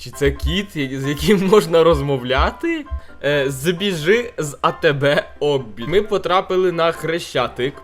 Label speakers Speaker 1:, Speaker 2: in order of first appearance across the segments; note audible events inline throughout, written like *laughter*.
Speaker 1: Чи це кіт, з яким *laughs* можна розмовляти? Е, збіжи з АТБ оббі. Ми потрапили на хрещатик.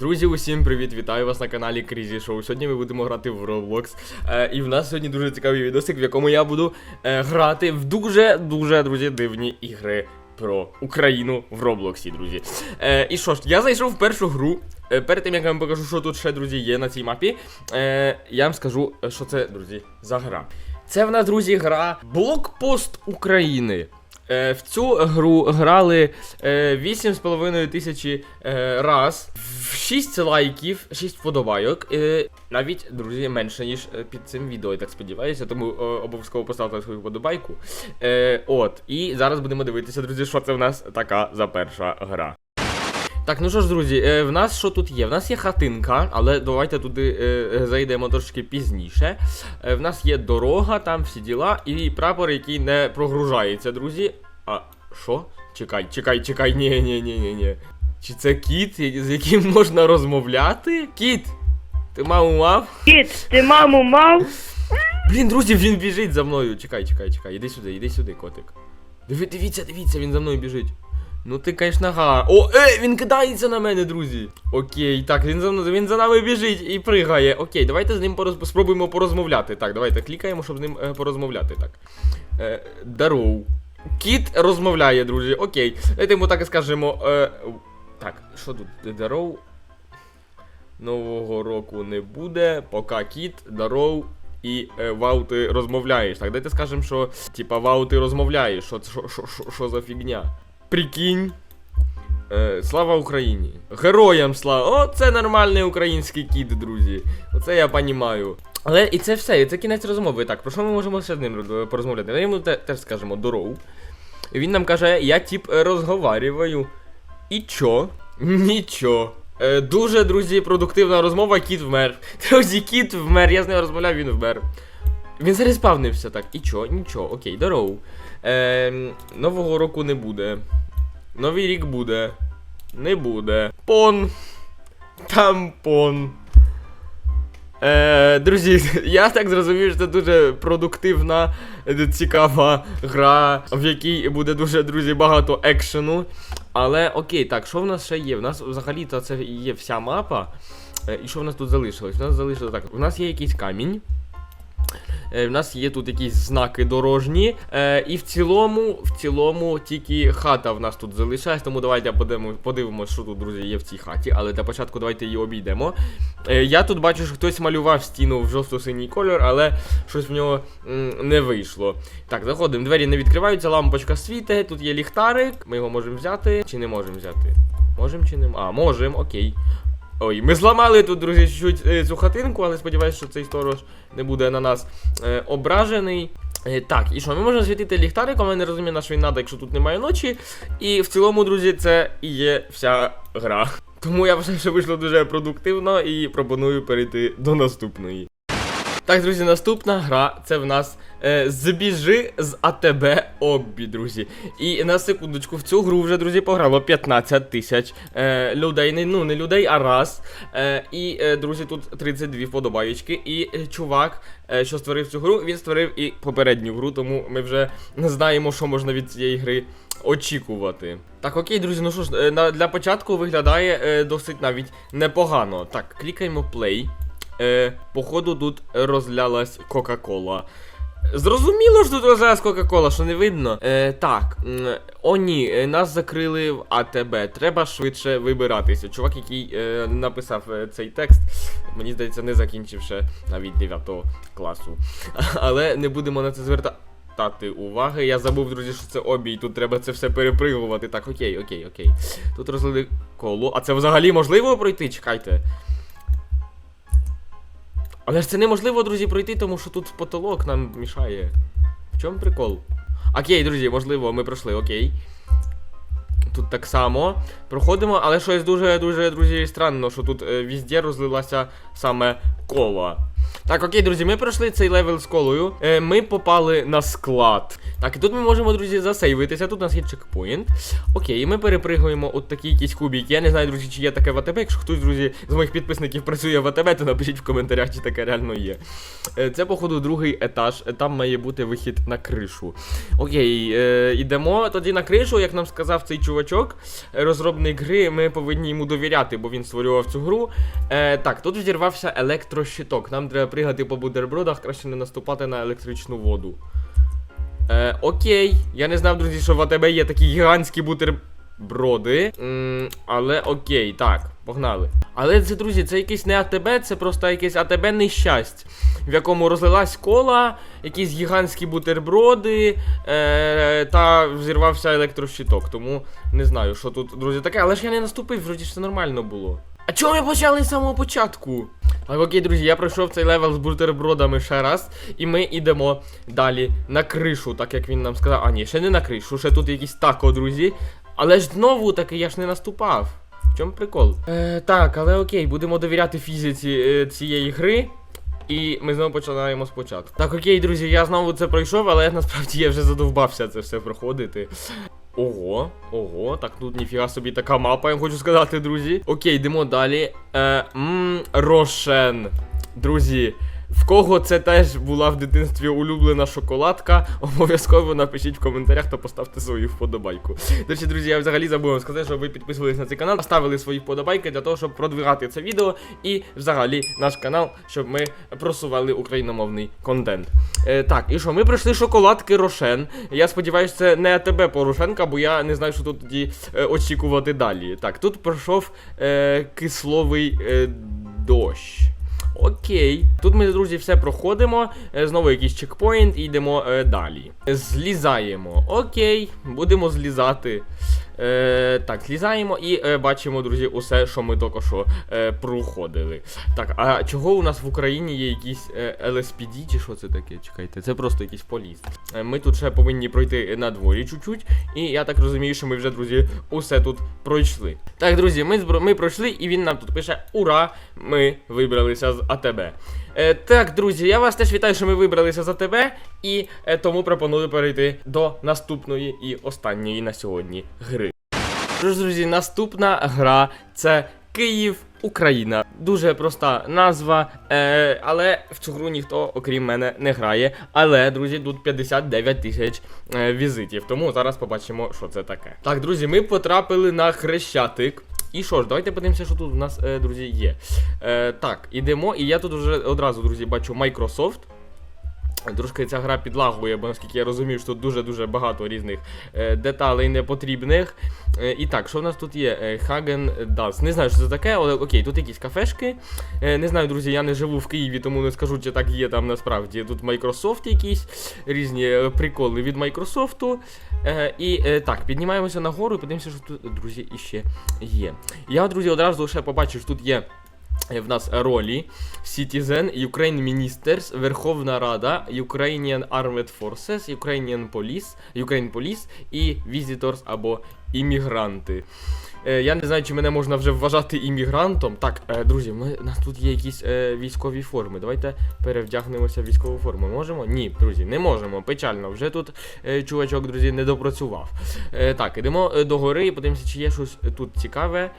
Speaker 1: Друзі, усім привіт! Вітаю вас на каналі Крізі Show. Сьогодні ми будемо грати в Roblox. Е, і в нас сьогодні дуже цікавий відосик, в якому я буду е, грати в дуже-дуже, друзі, дивні ігри про Україну в Роблоксі, друзі. Е, і що ж, я зайшов в першу гру. Е, перед тим як я вам покажу, що тут ще, друзі, є на цій мапі. Е, я вам скажу, е, що це, друзі, за гра. Це в нас, друзі, гра Блокпост України. Е, в цю гру грали е, 8,5 тисячі е, раз, 6 лайків, 6 вподобайок. Е, навіть, друзі, менше, ніж е, під цим відео, я так сподіваюся, тому е, обов'язково поставте свою вподобайку. Е, от, і зараз будемо дивитися, друзі, що це в нас така за перша гра. Так, ну що ж, друзі, е, в нас що тут є? В нас є хатинка, але давайте туди е, зайдемо трошки пізніше. Е, в нас є дорога, там всі діла, і прапор, який не прогружається, друзі. А що? Чекай, чекай, чекай, ні, ні, ні, ні, ні. Чи це кіт, з яким *laughs* можна розмовляти? Кіт! Ти маму мав?
Speaker 2: Кіт, ти маму мав?
Speaker 1: Блін, друзі, він біжить за мною. Чекай, чекай, чекай. Іди сюди, іди сюди, котик. Диви, дивіться, дивіться, він за мною біжить. Ну ти, конечно, га. О, е, він кидається на мене, друзі. Окей, так, він за він за нами біжить і пригає. Окей, давайте з ним пороз... спробуємо порозмовляти. Так, давайте клікаємо, щоб з ним е, порозмовляти. Так. Е, Дароу. Кіт розмовляє, друзі. Окей. Давайте йому так і скажемо. Е, так, що тут? Дароу. Нового року не буде, поки кіт, даров і е, вау, ти розмовляєш. Так, дайте скажемо, що типа вау, ти розмовляєш. Що, що, що, що, що за фігня? Прикинь. Е, слава Україні! Героям слава! О, це нормальний український кіт, друзі. Оце я понімаю. Але і це все, і це кінець розмови. Так, про що ми можемо ще з ним порозмовляти? Ми йому те- теж скажемо здоров. І він нам каже, я тип е, розговарюваю. І чо? Нічо. Е, дуже, друзі, продуктивна розмова, кіт вмер. *laughs* Друзі, кіт вмер, я з ним розмовляв, він вмер. Він зареспавнився так. І чо? Нічого, окей, здоров. Е, нового року не буде. Новий рік буде. Не буде. Пон. Тампон. Е, друзі, *laughs* я так зрозумів, що це дуже продуктивна, е, цікава гра, в якій буде дуже, друзі, багато екшену. Але окей, так, що в нас ще є? В нас взагалі-то це є вся мапа. Е, і що в нас тут залишилось? В нас залишилось так. У нас є якийсь камінь. Е, В нас є тут якісь знаки дорожні. Е, і в цілому, в цілому, тільки хата в нас тут залишається. Тому давайте подивимо, подивимося, що тут, друзі, є в цій хаті. Але для початку давайте її обійдемо. Е, я тут бачу, що хтось малював стіну в жовто-синій кольор, але щось в нього не вийшло. Так, заходимо. Двері не відкриваються, лампочка світе, тут є ліхтарик. Ми його можемо взяти чи не можемо взяти? Можемо чи не А, можемо, окей. Ой, ми зламали тут, друзі, чуть-чуть цю хатинку, але сподіваюся, що цей сторож не буде на нас е, ображений. Е, так, і що, ми можемо світити ліхтариком, але не розумію, на що він треба, якщо тут немає ночі. І в цілому, друзі, це і є вся гра. Тому я вважаю, що вийшло дуже продуктивно і пропоную перейти до наступної. Так, друзі, наступна гра це в нас е, Збіжи з АТБ оббі, друзі. І на секундочку, в цю гру вже, друзі, пограло 15 тисяч е, людей. Не, ну, не людей, а раз. Е, і, е, друзі, тут 32 вподобаєчки. І е, чувак, е, що створив цю гру, він створив і попередню гру, тому ми вже не знаємо, що можна від цієї гри очікувати. Так, окей, друзі, ну що ж, е, для початку виглядає е, досить навіть непогано. Так, клікаємо play. Е, походу тут розлялась Кока-Кола. Зрозуміло ж тут розлялась Кока-Кола, що не видно. Е, так, о ні, е, нас закрили в АТБ. Треба швидше вибиратися. Чувак, який е, написав е, цей текст, мені здається, не закінчив ще навіть 9 класу. *laughs* Але не будемо на це звертати уваги. Я забув, друзі, що це обій. Тут треба це все перепригувати. Так, окей, окей, окей. Тут розлили коло. А це взагалі можливо пройти? Чекайте. Але ж це неможливо, друзі, пройти, тому що тут потолок нам мішає. В чому прикол? Окей, друзі, можливо, ми пройшли, окей. Тут так само. Проходимо, але щось дуже-дуже, друзі, странно, що тут е, везде розлилася саме кола. Так, окей, друзі, ми пройшли цей левел з колою. Е, ми попали на склад. Так, і тут ми можемо, друзі, засейвитися. Тут у нас є чекпоінт. Окей, ми перепригуємо от такі якісь кубики. Я не знаю, друзі, чи є таке в АТБ. Якщо хтось, друзі, з моїх підписників працює в АТБ, то напишіть в коментарях, чи таке реально є. Е, це, походу, другий етаж. Е, Там має бути вихід на кришу. Окей, е, ідемо тоді на кришу, як нам сказав цей чувачок, розробник гри, ми повинні йому довіряти, бо він створював цю гру. Е, так, тут взірвався електрощиток. Нам треба пригати по бутербродах, краще не наступати на електричну воду. Е, окей, я не знав, друзі, що в АТБ є такі гігантські бутерброди. М, але окей, так, погнали. Але це, друзі, це якийсь не АТБ, це просто якесь АТБ нещасть, в якому розлилась кола, якісь гігантські бутерброди е, та взірвався електрощиток. Тому не знаю, що тут, друзі, таке, але ж я не наступив, вроді ж все нормально було. А чого ми почали з самого початку? Так, окей, друзі, я пройшов цей левел з бутербродами ще раз, і ми йдемо далі на кришу, так як він нам сказав. А ні, ще не на кришу, ще тут якісь тако, друзі. Але ж знову таки я ж не наступав. В чому прикол? Е, так, але окей, будемо довіряти фізиці е, цієї гри. І ми знову починаємо спочатку. Так, окей, друзі, я знову це пройшов, але насправді я вже задовбався це все проходити. Ого, ого, так тут ніфіга собі така мапа, я хочу сказати, друзі. Окей, йдемо далі. Е, м, Рошен. Друзі, в кого це теж була в дитинстві улюблена шоколадка, обов'язково напишіть в коментарях та поставте свою вподобайку. До речі, друзі, я взагалі забув вам сказати, щоб ви підписувались на цей канал, ставили свої вподобайки для того, щоб продвигати це відео і взагалі наш канал, щоб ми просували україномовний контент. Е, так, і що, ми пройшли шоколадки Рошен. Я сподіваюся, це не тебе Порошенка, бо я не знаю, що тут тоді е, очікувати далі. Так, тут пройшов е, кисловий е, дощ. Окей. Тут ми, друзі, все проходимо. Е, Знову якийсь чекпоінт і йдемо е, далі. Злізаємо. Окей, будемо злізати. Е, так, злізаємо і е, бачимо, друзі, усе, що ми тільки що е, проходили. Так, а чого у нас в Україні є якісь е, LSPD чи що це таке? Чекайте, це просто якийсь поліс. Е, ми тут ще повинні пройти на дворі чуть-чуть. І я так розумію, що ми вже, друзі, усе тут пройшли. Так, друзі, ми, збро- ми пройшли, і він нам тут пише: Ура! Ми вибралися з АТБ. Е, так, друзі, я вас теж вітаю, що ми вибралися з АТБ, і е, тому пропоную перейти до наступної і останньої на сьогодні гри. Тож, друзі, наступна гра це Київ. Україна дуже проста назва, е, але в цю гру ніхто, окрім мене, не грає. Але, друзі, тут 59 тисяч е, візитів. Тому зараз побачимо, що це таке. Так, друзі, ми потрапили на хрещатик. І що ж, давайте подивимося, що тут у нас, е, друзі, є. Е, так, ідемо, і я тут вже одразу, друзі, бачу Microsoft. Трошки ця гра підлагує, бо наскільки я розумію, що тут дуже-дуже багато різних е, деталей непотрібних. Е, і так, що в нас тут є? Хаген Дас. Не знаю, що це таке, але окей, тут якісь кафешки. Е, не знаю, друзі, я не живу в Києві, тому не скажу, чи так є там насправді. Тут Microsoft якісь різні приколи від Microsoft. І так, піднімаємося нагору і подивимося, що тут, друзі, іще є. Я, друзі, одразу ще побачив, що тут є. В нас ролі Citizen, Ukraine Ministers, Верховна Рада, Ukrainian Armed Forces, Ukrainian Police, Ukraine Police і Visitors або іммігранти. Е, я не знаю, чи мене можна вже вважати іммігрантом. Так, е, друзі, ми, у нас тут є якісь е, військові форми. Давайте перевдягнемося в військову форму. Можемо? Ні, друзі, не можемо. Печально. Вже тут е, чувачок, друзі, не допрацював. Е, так, ідемо е, до гори і подивимося, чи є щось тут цікаве.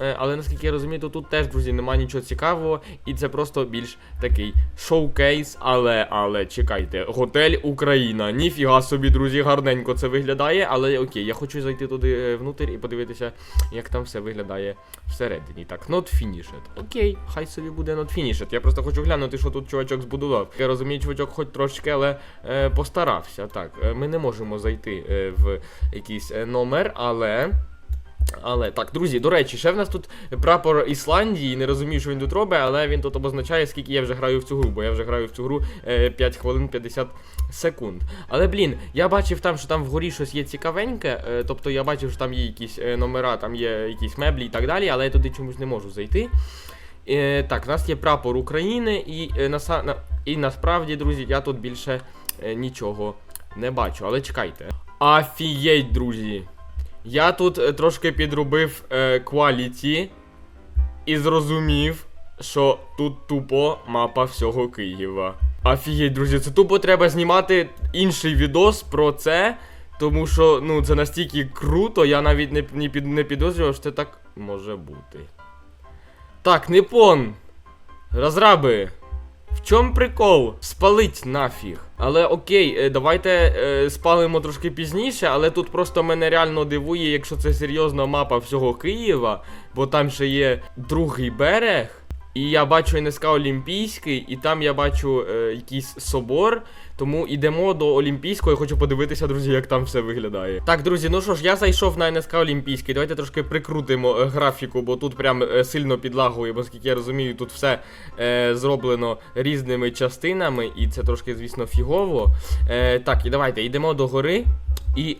Speaker 1: Е, Але наскільки я розумію, то тут теж, друзі, немає нічого цікавого, і це просто більш такий шоукейс. Але, але чекайте, готель Україна. Ніфіга собі, друзі, гарненько це виглядає. Але окей, я хочу зайти туди е, внутрь і подивитися, як там все виглядає всередині. Так, not finished. Окей, хай собі буде not finished. Я просто хочу глянути, що тут чувачок збудував. Я розумію, чувачок хоч трошки, але е, постарався. Так, е, ми не можемо зайти е, в якийсь номер, але. Але так, друзі, до речі, ще в нас тут прапор Ісландії. Не розумію, що він тут робить, але він тут обозначає, скільки я вже граю в цю гру, бо я вже граю в цю гру е, 5 хвилин 50 секунд. Але блін, я бачив там, що там вгорі щось є цікавеньке. Е, тобто я бачив, що там є якісь е, номера, там є якісь меблі і так далі, але я туди чомусь не можу зайти. Е, так, у нас є прапор України, і, е, на, і насправді, друзі, я тут більше е, нічого не бачу. Але чекайте. Афієть, друзі. Я тут е, трошки підробив е, quality і зрозумів, що тут тупо мапа всього Києва. Офігеть, друзі, це тупо треба знімати інший відос про це. Тому що ну це настільки круто, я навіть не, не, під, не підозрював, що це так може бути. Так, Непон. Розраби. В чому прикол? Спалить нафіг. Але окей, е, давайте е, спалимо трошки пізніше, але тут просто мене реально дивує, якщо це серйозна мапа всього Києва, бо там ще є другий берег. І я бачу НСК Олімпійський, і там я бачу е, якийсь собор. Тому йдемо до Олімпійського. Я хочу подивитися, друзі, як там все виглядає. Так, друзі, ну що ж, я зайшов на НСК Олімпійський. Давайте трошки прикрутимо е, графіку, бо тут прям е, сильно підлагує, бо скільки я розумію, тут все е, зроблено різними частинами, і це трошки, звісно, фігово. Е, так, і давайте йдемо до гори і.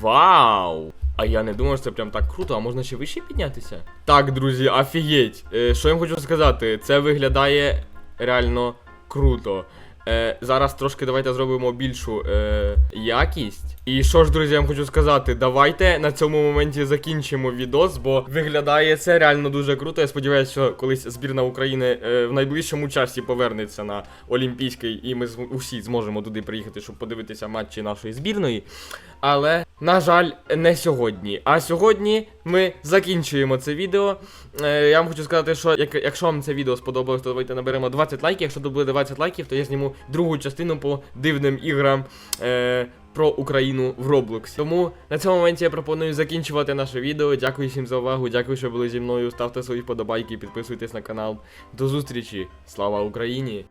Speaker 1: Вау! А я не думав, що це прям так круто, а можна ще вище піднятися? Так, друзі, офігеть. Е, що я вам хочу сказати? Це виглядає реально круто. Е, зараз трошки давайте зробимо більшу е, якість. І що ж, друзі, я вам хочу сказати, давайте на цьому моменті закінчимо відос, бо виглядає це реально дуже круто. Я сподіваюся, що колись збірна України е, в найближчому часі повернеться на Олімпійський, і ми усі зможемо туди приїхати, щоб подивитися матчі нашої збірної. Але, на жаль, не сьогодні. А сьогодні ми закінчуємо це відео. Е, я вам хочу сказати, що як, якщо вам це відео сподобалось, то давайте наберемо 20 лайків. Якщо буде 20 лайків, то я зніму другу частину по дивним іграм. Е, про Україну в Роблоксі. Тому на цьому моменті я пропоную закінчувати наше відео. Дякую всім за увагу. Дякую, що були зі мною. Ставте свої вподобайки, підписуйтесь на канал. До зустрічі. Слава Україні!